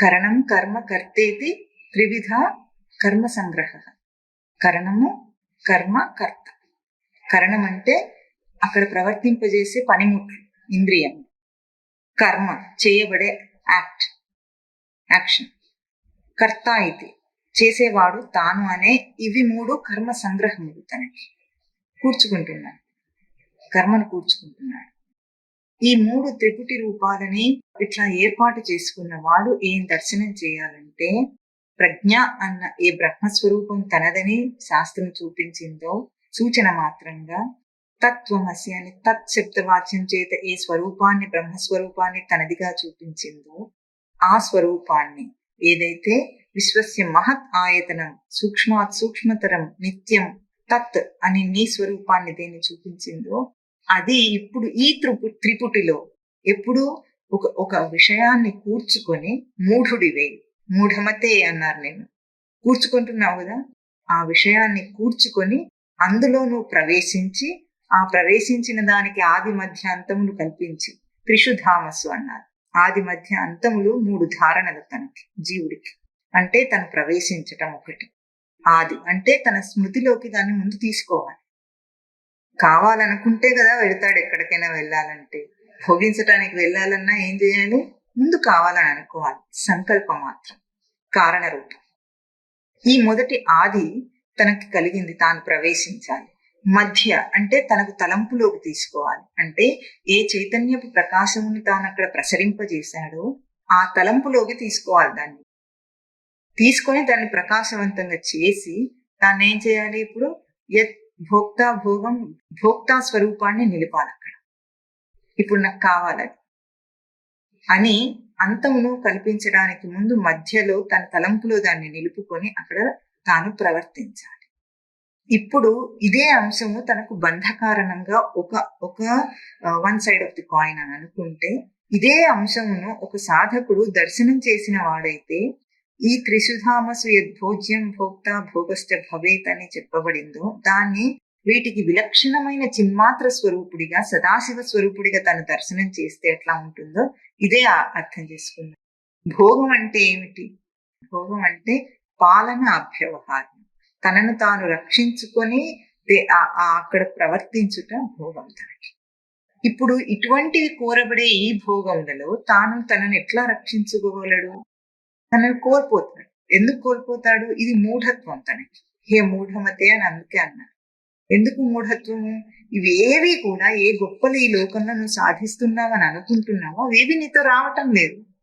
కరణం కర్మ కర్తేతి త్రివిధ కర్మ సంగ్రహ. కరణము కర్మ కర్త. కరణం అంటే అక్కడ ప్రవర్తింపజేసే పనిముట్లు ఇంద్రియం. కర్మ చేయబడే యాక్ట్ యాక్షన్. కర్త ఇది. చేసేవాడు తాను అనే ఇవి మూడు కర్మ సంగ్రహములు తనకి. కూర్చుకుంటున్నాడు. కర్మను కూర్చుకుంటున్నాడు. ఈ మూడు త్రిపుటి రూపాలని ఇట్లా ఏర్పాటు చేసుకున్న వాడు ఏం దర్శనం చేయాలంటే ప్రజ్ఞ అన్న ఏ బ్రహ్మస్వరూపం తనదని శాస్త్రం చూపించిందో సూచన మాత్రంగా తత్వమసి అని తత్ శబ్దవాచ్యం చేత ఏ స్వరూపాన్ని బ్రహ్మస్వరూపాన్ని తనదిగా చూపించిందో ఆ స్వరూపాన్ని ఏదైతే విశ్వస్య మహత్ ఆయతనం సూక్ష్మాత్ సూక్ష్మతరం నిత్యం తత్ అని నీ స్వరూపాన్ని దేన్ని చూపించిందో అది ఇప్పుడు ఈ త్రిపు త్రిపుటిలో ఎప్పుడు ఒక ఒక విషయాన్ని కూర్చుకొని మూఢుడివే. మూఢమతే అన్నారు నేను. కూర్చుకుంటున్నావు కదా? ఆ విషయాన్ని కూర్చుకొని అందులో నువ్వు ప్రవేశించి ఆ ప్రవేశించిన దానికి ఆది మధ్య అంతములు కల్పించి త్రిషుధామస్సు అన్నారు. ఆది మధ్య అంతములు మూడు ధారణలు తనకి జీవుడికి. అంటే తను ప్రవేశించటం ఒకటి. ఆది అంటే తన స్మృతిలోకి దాన్ని ముందు తీసుకోవాలి. కావాలనుకుంటే కదా వెళ్తాడు ఎక్కడికైనా వెళ్ళాలంటే. భోగించటానికి వెళ్ళాలన్నా ఏం చేయాలి? ముందు కావాలని అనుకోవాలి. సంకల్పం మాత్రం. కారణ రూపం ఈ మొదటి ఆది తనకి కలిగింది. తాను ప్రవేశించాలి. మధ్య అంటే తనకు తలంపులోకి తీసుకోవాలి. అంటే ఏ చైతన్యపు ప్రకాశమును తాను అక్కడ ప్రసరింపజేశాడో ఆ తలంపులోకి తీసుకోవాలి దాన్ని. తీసుకొని దాన్ని ప్రకాశవంతంగా చేసి దాన్ని ఏం చేయాలి ఇప్పుడు? భోక్తా భోగం భోక్తా స్వరూపాన్ని నిలపాలి అక్కడ. ఇప్పుడు నాకు కావాలని అని అంతమును కల్పించడానికి ముందు మధ్యలో తన తలంపులో దాన్ని నిలుపుకొని అక్కడ తాను ప్రవర్తించాలి. ఇప్పుడు ఇదే అంశము తనకు బంధకారణంగా ఒక ఒక one side of the coin అని అనుకుంటే ఇదే అంశమును ఒక సాధకుడు దర్శనం చేసిన వాడైతే ఈ త్రిశుధామసు యద్భోజ్యం భోక్త భోగశ్చ భవేత్ అని చెప్పబడిందో దాన్ని వీటికి విలక్షణమైన చిన్మాత్ర స్వరూపుడిగా సదాశివ స్వరూపుడిగా తను దర్శనం చేస్తే ఎట్లా ఉంటుందో ఇదే అర్థం చేసుకుందాం. భోగం అంటే ఏమిటి? భోగం అంటే పాలన అభ్యవహారం. తనను తాను రక్షించుకొని ఆ- అక్కడ ప్రవర్తించుట భోగం తనకి. ఇప్పుడు ఇటువంటివి కోరబడే ఈ భోగములలో తాను తనను ఎట్లా రక్షించుకోగలడు? తనను కోల్పోతాడు. ఎందుకు కోల్పోతాడు? ఇది మూఢత్వం తనకి. హే మూఢమతే అని అందుకే అన్నాడు. ఎందుకు మూఢత్వము? ఇవేవి కూడా ఏ గొప్పలు ఈ లోకంలో నువ్వు సాధిస్తున్నావని అనుకుంటున్నావో అవేవి నీతో రావటం లేదు.